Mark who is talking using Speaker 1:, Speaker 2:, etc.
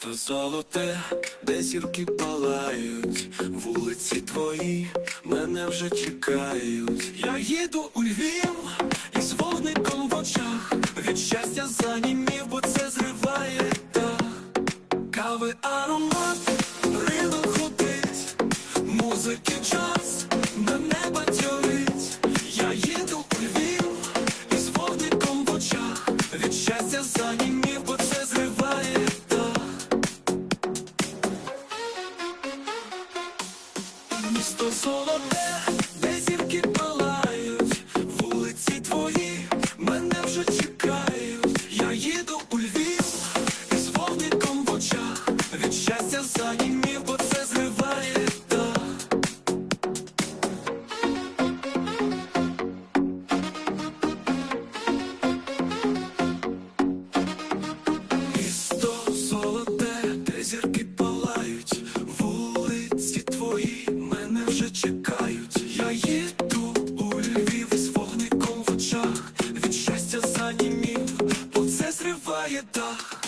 Speaker 1: золоте, де зірки палають, вулиці твої мене вже чекають. Я їду у Львів із вогником в очах. Від щастя занімів, бо це зриває дах. Кави аромат, ринок ходить, музики час, мене Місто золоте, де вже чекають. Я їду у Львів з вогником в очах. Від щастя занімів, бо це зриває дах.